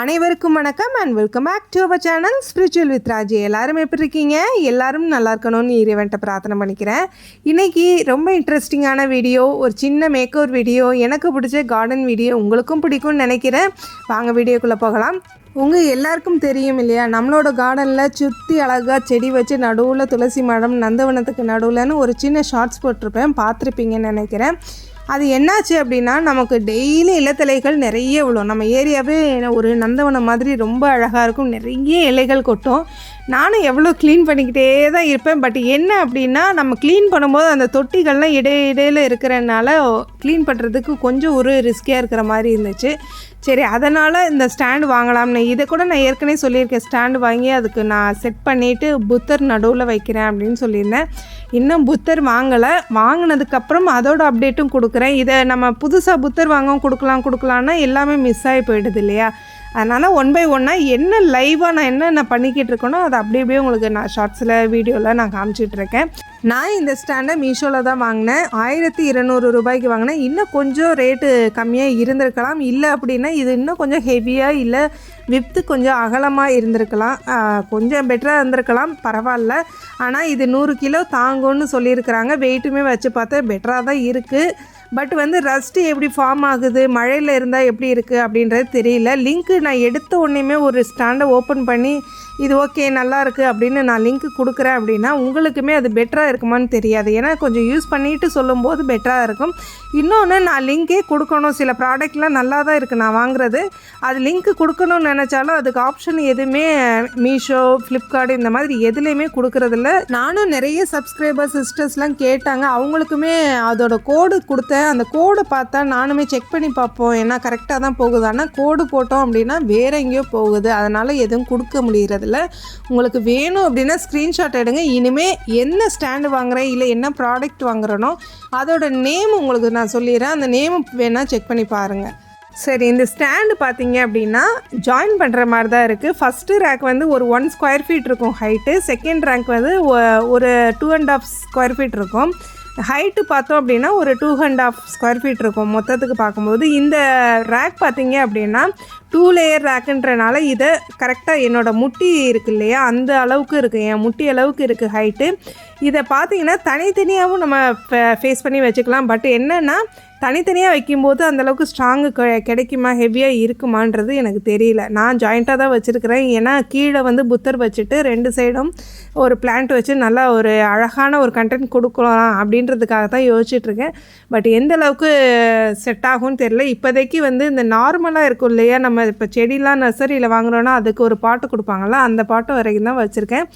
அனைவருக்கும் வணக்கம். And welcome back to our channel spiritual with Raji எல்லாரும் எப்படி இருக்கீங்க? எல்லாரும் நல்லா இருக்கணும்னு இறைவன்ட்ட பிரார்த்தனை பண்ணிக்கிறேன். இன்றைக்கி ரொம்ப இன்ட்ரெஸ்டிங்கான வீடியோ ஒரு சின்ன மேக்கோர் வீடியோ எனக்கு பிடிச்ச கார்டன் வீடியோ உங்களுக்கும் பிடிக்கும்னு நினைக்கிறேன். வாங்க வீடியோக்குள்ளே போகலாம். உங்கள் எல்லாருக்கும் தெரியும் இல்லையா? நம்மளோட கார்டனில் சுற்றி அழகாக செடி வச்சு நடுவில் துளசி மரம் நந்தவனத்துக்கு நடுவில்னு ஒரு சின்ன ஷார்ட்ஸ் போட்டிருப்பேன். பார்த்துருப்பீங்கன்னு நினைக்கிறேன். அது என்னாச்சு அப்படின்னா நமக்கு டெய்லி இலத்தலைகள் நிறைய விழும். நம்ம ஏரியாவே ஒரு நந்தவனம் மாதிரி ரொம்ப அழகாக இருக்கும். நிறைய இலைகள் கொட்டும். நானும் எவ்வளோ க்ளீன் பண்ணிக்கிட்டே தான் இருப்பேன். பட் என்ன அப்படின்னா நம்ம க்ளீன் பண்ணும்போது அந்த தொட்டிகள்லாம் இடை இடையில இருக்கிறனால க்ளீன் பண்ணுறதுக்கு கொஞ்சம் ஒரு ரிஸ்கியாக இருக்கிற மாதிரி இருந்துச்சு. சரி அதனால் இந்த ஸ்டாண்டு வாங்கலாம்னு இதை கூட நான் ஏற்கனவே சொல்லியிருக்கேன். ஸ்டாண்டு வாங்கி அதுக்கு நான் செட் பண்ணிவிட்டு புத்தர் நடுவில் வைக்கிறேன் அப்படின்னு சொல்லியிருந்தேன். இன்னும் புத்தர் வாங்கலை. வாங்கினதுக்கப்புறம் அதோட அப்டேட்டும் கொடுக்குறேன். இதை நம்ம புதுசாக புத்தர் வாங்கவும் கொடுக்கலாம் கொடுக்கலான்னா எல்லாமே மிஸ் ஆகி போயிடுது இல்லையா? அதனால் ஒன் பை ஒன்னாக என்ன லைவாக நான் என்னென்ன பண்ணிக்கிட்டு இருக்கேனோ அதை அப்படி அப்படியே உங்களுக்கு நான் ஷார்ட்ஸில் வீடியோவில் நான் காமிச்சிட்ருக்கேன் நான் இந்த ஸ்டாண்டை மீஷோவில் தான் வாங்கினேன். ஆயிரத்தி இருநூறு ரூபாய்க்கு வாங்கினேன். இன்னும் கொஞ்சம் ரேட்டு கம்மியாக இருந்திருக்கலாம். இல்லை அப்படின்னா இது இன்னும் கொஞ்சம் ஹெவியாக இல்லை விப்த்து கொஞ்சம் அகலமாக இருந்திருக்கலாம். கொஞ்சம் பெட்டராக இருந்திருக்கலாம். பரவாயில்ல. ஆனால் இது நூறு கிலோ தாங்கும்னு சொல்லியிருக்கிறாங்க. வெயிட்டுமே வச்சு பார்த்தா பெட்டராக தான் இருக்குது பட் வந்து ரஸ்ட் எப்படி ஃபார்ம் ஆகுது மழையில் இருந்தால் எப்படி இருக்குது அப்படின்றது தெரியல. லிங்க்கு நான் எடுத்த உடனேயுமே ஒரு ஸ்டாண்டை ஓப்பன் பண்ணி இது ஓகே நல்லா இருக்குது அப்படின்னு நான் லிங்க் கொடுக்குறேன் அப்படின்னா உங்களுக்குமே அது பெட்டராக இருக்குமான்னு தெரியாது. ஏன்னா கொஞ்சம் யூஸ் பண்ணிட்டு சொல்லும்போது பெட்டராக இருக்கும். இன்னொன்று நான் லிங்கே கொடுக்கணும். சில ப்ராடக்ட்லாம் நல்லா தான் இருக்குது நான் வாங்குறது. அது லிங்க் கொடுக்கணும்னு நினச்சாலும் அதுக்கு ஆப்ஷன் எதுவுமே மீஷோ ஃப்ளிப்கார்ட் இந்த மாதிரி எதுலேயுமே கொடுக்குறதில்ல. நானும் நிறைய சப்ஸ்கிரைபர் சிஸ்டர்ஸ்லாம் கேட்டாங்க. அவங்களுக்குமே அதோட கோடு கொடுத்தேன். அந்த கோடை பார்த்தா நானுமே செக் பண்ணி பார்ப்போம். ஏன்னா கரெக்டாக தான் போகுது. ஆனால் கோடு போட்டோம் அப்படின்னா வேறு எங்கேயோ போகுது. அதனால் எதுவும் கொடுக்க முடிகிறதில்ல உங்களுக்கு வேணும் அப்படின்னா ஸ்க்ரீன்ஷாட் எடுங்க. இனிமேல் என்ன ஸ்டாண்டு வாங்குறேன்? இல்லை என்ன ப்ராடக்ட் வாங்குறேனோ அதோட நேம் உங்களுக்கு நான் சொல்லிடுறேன். அந்த நேம் வேணால் செக் பண்ணி பாருங்கள் சரி இந்த ஸ்டாண்டு பார்த்தீங்க அப்படின்னா ஜாயின் பண்ணுற மாதிரி தான் இருக்குது ஃபஸ்ட்டு ரேக் வந்து ஒரு ஒன் ஸ்கொயர் ஃபீட் இருக்கும் ஹைட்டு செகண்ட் ரேங்க் வந்து ஒரு two and half square feet இருக்கும். ஹைட்டு பார்த்தோம் அப்படின்னா ஒரு two and half square feet இருக்கும். மொத்தத்துக்கு பார்க்கும்போது இந்த ரேக் பார்த்தீங்க அப்படின்னா டூ லேயர் ரேக்குன்றனால இதை கரெக்டாக என்னோடய முட்டி இருக்கு இல்லையா? அந்த அளவுக்கு இருக்குது என் முட்டி அளவுக்கு இருக்குது ஹைட்டு இதை பார்த்தீங்கன்னா தனித்தனியாகவும் நம்ம ஃபேஸ் பண்ணி வச்சுக்கலாம். பட் என்னென்னா தனித்தனியாக வைக்கும்போது அந்தளவுக்கு ஸ்ட்ராங்கு கிடைக்குமா ஹெவியாக இருக்குமான்றது எனக்கு தெரியல. நான் ஜாயிண்ட்டாக தான் வச்சுருக்கிறேன். ஏன்னா கீழே வந்து புத்தர் வச்சுட்டு ரெண்டு சைடும் ஒரு பிளான்ட் வச்சு நல்லா ஒரு அழகான ஒரு கண்டென்ட் கொடுக்கலாம் அப்படின்றதுக்காக தான் யோசிச்சுட்ருக்கேன் பட் எந்த அளவுக்கு செட் ஆகும்னு தெரியல. இப்போதைக்கு வந்து இந்த நார்மலாக இருக்கும் இல்லையா? நம்ம இப்போ செடிலாம் நர்சரியில் வாங்குறோன்னா அதுக்கு ஒரு பாட்டு கொடுப்பாங்களா அந்த பாட்டு வரைக்கும் தான் வச்சுருக்கேன்.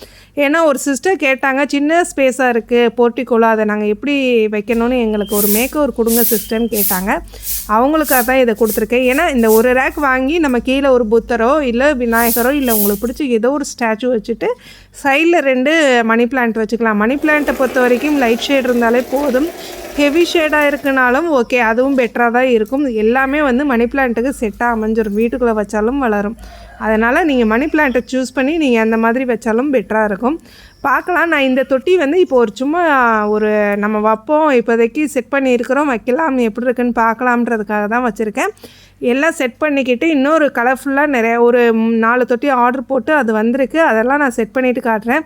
ஏன்னா ஒரு சிஸ்டர் கேட்டாங்க சின்ன ஸ்பேஸாக இருக்குது போர்ட்டிக்கோலோ அதை நாங்கள் எப்படி வைக்கணும்னு எங்களுக்கு ஒரு மேக்கோர் கொடுங்க சிஸ்டர் சிஸ்டர்னு கேட்டாங்க. அவங்களுக்காக தான் இதை கொடுத்துருக்கேன். ஏன்னா இந்த ஒரு ரேக் வாங்கி நம்ம கீழே ஒரு புத்தரோ இல்லை விநாயகரோ இல்லை உங்களுக்கு பிடிச்ச ஏதோ ஒரு ஸ்டாச்சு வச்சுட்டு சைடில் ரெண்டு மணி பிளான்ட் வச்சுக்கலாம். மணி பிளான்ட்டை பொறுத்த வரைக்கும் லைட் ஷேட் இருந்தாலே போதும். ஹெவி ஷேடாக இருக்குனாலும் ஓகே அதுவும் பெட்டராக தான் இருக்கும். எல்லாமே வந்து மணி பிளான்ட்டுக்கு செட்டாக அமைஞ்சிடும் வீட்டுக்குள்ளே வச்சாலும் வளரும். அதனால் நீங்கள் மணி பிளான்ட்டை சூஸ் பண்ணி நீங்கள் அந்த மாதிரி வச்சாலும் பெட்டராக இருக்கும். பார்க்கலாம். நான் இந்த தொட்டி வந்து இப்போ ஒரு சும்மா ஒரு நம்ம வைப்போம். இப்போதைக்கு செட் பண்ணியிருக்கிறோம். வைக்கலாம். எப்படி இருக்குன்னு பார்க்கலாம்ன்றதுக்காக தான் வச்சுருக்கேன். எல்லாம் செட் பண்ணிக்கிட்டு இன்னொரு கலர்ஃபுல்லாக நிறைய ஒரு நாலு தொட்டி ஆர்டர் போட்டு அது வந்திருக்கு. அதெல்லாம் நான் செட் பண்ணிட்டு காட்டுறேன்.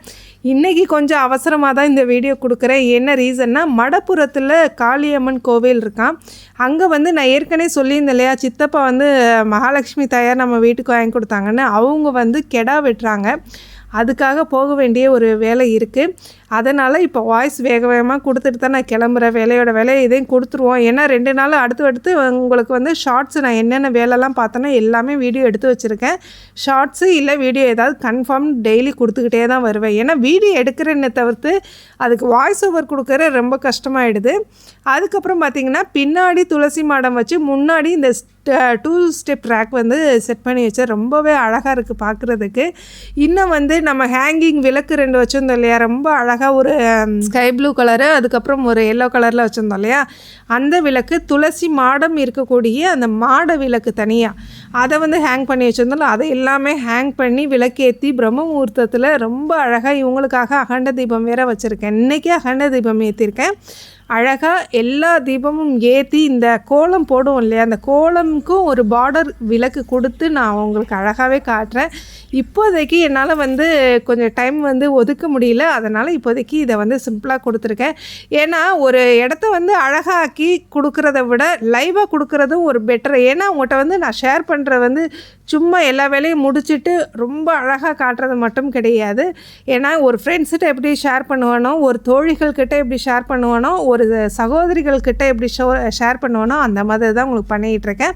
இன்றைக்கி கொஞ்சம் அவசரமாக தான் இந்த வீடியோ கொடுக்குறேன். என்ன ரீசன்னா மடப்புறத்தில் காளியம்மன் கோவில் இருக்கான் அங்கே வந்து நான் ஏற்கனவே சொல்லியிருந்தேன் இல்லையா சித்தப்பா வந்து மகாலட்சுமி தாயார் நம்ம வீட்டுக்கு வாங்கி கொடுத்தாங்கன்னு. அவங்க வந்து கெடா வெட்டுறாங்க. அதுக்காக போக வேண்டிய ஒரு வேலை இருக்குது அதனால் இப்போ வாய்ஸ் வேக வேகமாக கொடுத்துட்டு தான் நான் கிளம்புறேன். வேலையோட வேலையை இதையும் கொடுத்துருவோம். ஏன்னா ரெண்டு நாள் அடுத்து அடுத்து உங்களுக்கு வந்து ஷார்ட்ஸ் நான் என்னென்ன வேலைலாம் பார்த்தேன்னா எல்லாமே வீடியோ எடுத்து வச்சுருக்கேன். ஷார்ட்ஸு இல்லை வீடியோ ஏதாவது கன்ஃபார்ம் டெய்லி கொடுத்துக்கிட்டே தான் வருவேன். ஏன்னா வீடியோ எடுக்கிறேன்னு தவிர்த்து அதுக்கு வாய்ஸ் ஓவர் கொடுக்குற ரொம்ப கஷ்டமாயிடுது. அதுக்கப்புறம் பார்த்திங்கன்னா பின்னாடி துளசி மாடம் வச்சு முன்னாடி இந்த டூ ஸ்டெப் ரேக் வந்து செட் பண்ணி வச்சேன். ரொம்பவே அழகாக இருக்குது பார்க்குறதுக்கு இன்னும் வந்து நம்ம ஹேங்கிங் விளக்கு ரெண்டு வச்சுருந்தோம் இல்லையா? ரொம்ப அழகாக ஒரு ஸ்கை ப்ளூ கலரு அதுக்கப்புறம் ஒரு எல்லோ கலரில் வச்சுருந்தோம் இல்லையா? அந்த விளக்கு துளசி மாடம் இருக்கக்கூடிய அந்த மாட விளக்கு தனியாக அதை வந்து ஹேங் பண்ணி வச்சுருந்தோம் அதை எல்லாமே ஹேங் பண்ணி விளக்கேற்றி பிரம்ம முகூர்த்தத்தில் ரொம்ப அழகாக இவங்களுக்காக அகண்ட தீபம் வேற வச்சுருக்கேன். இன்றைக்கி அகண்ட தீபம் ஏற்றிருக்கேன் அழகாக எல்லா தீபமும் ஏற்றி இந்த கோலம் போடுவோம் இல்லையா? அந்த கோலம் கோலமுக்கும் ஒரு பார்டர் விளக்கு கொடுத்து நான் உங்களுக்கு அழகாகவே காட்டுறேன். இப்போதைக்கு என்னால் வந்து கொஞ்சம் டைம் வந்து ஒதுக்க முடியல. அதனால் இப்போதைக்கு இதை வந்து சிம்பிளாக கொடுத்துருக்கேன். ஏன்னா ஒரு இடத்த வந்து அழகாக்கி கொடுக்குறத விட லைவாக கொடுக்குறதும் ஒரு பெட்டர் ஏன்னா உங்கள்கிட்ட வந்து நான் ஷேர் பண்ணுற வந்து சும்மா எல்லா வேலையும் முடிச்சுட்டு ரொம்ப அழகாக காட்டுறது மட்டும் கிடையாது. ஏன்னா ஒரு ஃப்ரெண்ட்ஸ்கிட்ட எப்படி ஷேர் பண்ணுவானோ ஒரு தோழிகள்கிட்ட எப்படி ஷேர் பண்ணுவானோ ஒரு சகோதரிகள்கிட்ட எப்படி ஷோ ஷேர் பண்ணுவானோ அந்த மாதிரி தான் உங்களுக்கு பண்ணிகிட்ருக்கேன்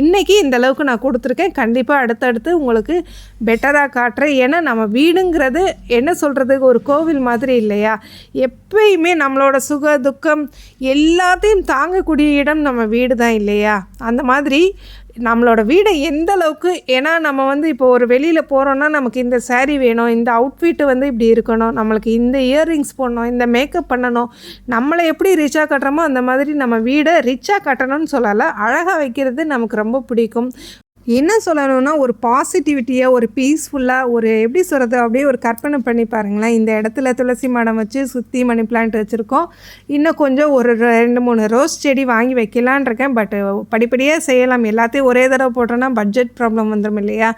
இன்றைக்கி இந்தளவுக்கு நான் கொடுத்துருக்கேன். கண்டிப்பாக அடுத்தடுத்து உங்களுக்கு பெட்டராக காட்டுறேன் ஏன்னா நம்ம வீடுங்கிறது என்ன சொல்கிறது ஒரு கோவில் மாதிரி இல்லையா? எப்பயுமே நம்மளோட சுக துக்கம் எல்லாத்தையும் தாங்கக்கூடிய இடம் நம்ம வீடு தான் இல்லையா? அந்த மாதிரி நம்மளோட வீடை எந்த அளவுக்கு ஏன்னா நம்ம வந்து இப்போ ஒரு வெளியில் போகிறோன்னா நமக்கு இந்த சேரீ வேணும் இந்த அவுட்ஃபிட்டு வந்து இப்படி இருக்கணும் நம்மளுக்கு இந்த இயர்ரிங்ஸ் போடணும் இந்த மேக்கப் பண்ணணும் நம்மளை எப்படி ரிச்சாக கட்டுறோமோ அந்த மாதிரி நம்ம வீடை ரிச்சாக கட்டணும்னு சொல்லலை அழகாக வைக்கிறது நமக்கு ரொம்ப பிடிக்கும். என்ன சொல்லணும்னா ஒரு பாசிட்டிவிட்டியாக ஒரு பீஸ்ஃபுல்லாக ஒரு எப்படி சொல்கிறது அப்படியே ஒரு கற்பனை பண்ணி பாருங்களேன். இந்த இடத்துல துளசி மடம் வச்சு சுற்றி மணி பிளான்ட் வச்சுருக்கோம். இன்னும் கொஞ்சம் ஒரு ரெண்டு மூணு ரோஸ் செடி வாங்கி வைக்கலான் இருக்கேன். பட் படிப்படியாக செய்யலாம். எல்லாத்தையும் ஒரே தடவை போட்டோன்னா பட்ஜெட் ப்ராப்ளம் வந்துடும் இல்லையா?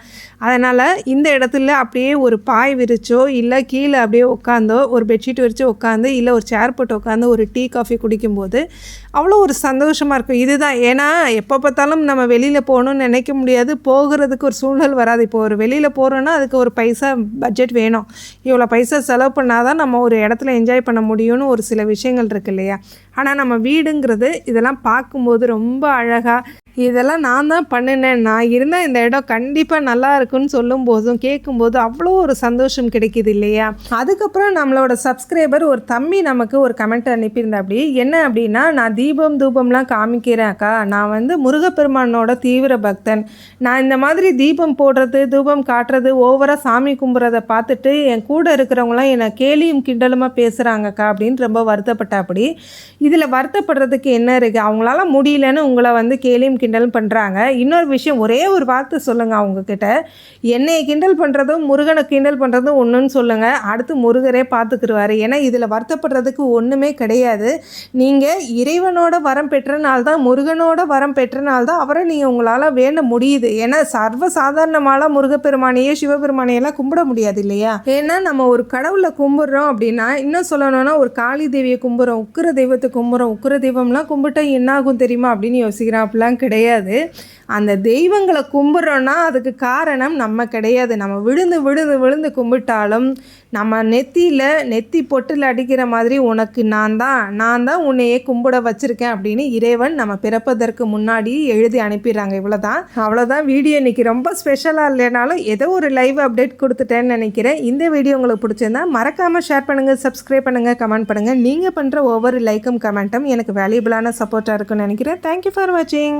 அதனால் இந்த இடத்துல அப்படியே ஒரு பாய் விரிச்சோ இல்லை கீழே அப்படியே உட்காந்தோ ஒரு பெட்ஷீட் விரித்து உட்காந்து இல்லை ஒரு சேர் போட்டு உட்காந்து ஒரு டீ காஃபி குடிக்கும்போது அவ்வளோ ஒரு சந்தோஷமாக இருக்கும். இதுதான். ஏன்னா எப்போ பார்த்தாலும் நம்ம வெளியில் போகணும்னு நினைக்க முடியாது. போகிறதுக்கு ஒரு சூழல் வராது. இப்போ ஒரு வெளியில் போகிறோன்னா அதுக்கு ஒரு பைசா பட்ஜெட் வேணும். இவ்வளோ பைசா செலவு பண்ணாதான் நம்ம ஒரு இடத்துல என்ஜாய் பண்ண முடியும்னு ஒரு சில விஷயங்கள் இருக்கு இல்லையா? ஆனால் நம்ம வீடுங்கிறது இதெல்லாம் பார்க்கும்போது ரொம்ப அழகாக இதெல்லாம் நான் தான் பண்ணினேன். நான் இருந்தால் இந்த இடம் கண்டிப்பாக நல்லா இருக்குன்னு சொல்லும் போதும் கேட்கும்போது அவ்வளோ ஒரு சந்தோஷம் கிடைக்குது இல்லையா? அதுக்கப்புறம் நம்மளோட சப்ஸ்கிரைபர் ஒரு தம்பி நமக்கு ஒரு கமெண்ட் அனுப்பியிருந்தா அப்படி என்ன அப்படின்னா நான் தீபம் தூபம்லாம் காமிக்கிறேன் அக்கா. நான் வந்து முருகப்பெருமானோட தீவிர பக்தன். நான் இந்த மாதிரி தீபம் போடுறது தூபம் காட்டுறது ஓவராக சாமி கும்பிட்றத பார்த்துட்டு என் கூட இருக்கிறவங்களாம் என்னை கேலியும் கிண்டலுமாக பேசுகிறாங்கக்கா அப்படின்னு ரொம்ப வருத்தப்பட்டாப்படி. இதில் வருத்தப்படுறதுக்கு என்ன இருக்குது அவங்களால முடியலன்னு உங்களை வந்து கேலியும் கிண்டலும் பண்ணுறாங்க இன்னொரு விஷயம் ஒரே ஒரு வார்த்தை சொல்லுங்கள் அவங்கக்கிட்ட என்னையை கிண்டல் பண்ணுறதும் முருகனை கிண்டல் பண்ணுறதும் ஒன்றுன்னு சொல்லுங்கள் அடுத்து முருகரே பார்த்துக்குருவார் ஏன்னா இதில் வருத்தப்படுறதுக்கு ஒன்றுமே கிடையாது. நீங்கள் இறைவனோட வரம் பெற்றனால தான் முருகனோட வரம் பெற்றனால தான். அவரை நீங்கள் உங்களால் வேண்ட முடியுது. ஏன்னா சர்வ முருகப்பெருமானையே சிவபெருமானையெல்லாம் கும்பிட முடியாது இல்லையா? ஏன்னா நம்ம ஒரு கடவுளை கும்பிட்றோம் அப்படின்னா இன்னும் சொல்லணும்னா ஒரு காளி தேவியை கும்பிட்றோம் உக்கிர தெய்வத்துக்கு கும்பிட்றோம் உக்கிர தெய்வம்லாம் கும்பிட்டா என்ன ஆகும் தெரியுமா அப்படின்னு யோசிக்கிறோம் அப்படிலாம் கிடையாது. அந்த தெய்வங்களை கும்பிட்றோன்னா அதுக்கு காரணம் நம்ம கிடையாது. நம்ம விழுந்து விழுந்து விழுந்து கும்பிட்டாலும் நம்ம நெத்தியில் நெத்தி பொட்டில் அடிக்கிற மாதிரி உனக்கு நான் தான் நான் தான் உன்னையே கும்பிட வச்சுருக்கேன் அப்படின்னு இறைவன் நம்ம பிறப்பதற்கு முன்னாடி எழுதி அனுப்பிடுறாங்க. இவ்வளோதான் அவ்வளோதான் வீடியோ இன்றைக்கி ரொம்ப ஸ்பெஷலாக இல்லைனாலும் ஏதோ ஒரு லைவ் அப்டேட் கொடுத்துட்டேன்னு நினைக்கிறேன். இந்த வீடியோ உங்களுக்கு பிடிச்சிருந்தா மறக்காமல் ஷேர் பண்ணுங்கள் சப்ஸ்கிரைப் பண்ணுங்கள் கமெண்ட் பண்ணுங்கள் நீங்கள் பண்ணுற ஒவ்வொரு லைக்கும் கமெண்ட்டும் எனக்கு வேல்யூபிளான சப்போர்ட்டாக இருக்குன்னு நினைக்கிறேன். தேங்க்யூ ஃபார் வாட்சிங்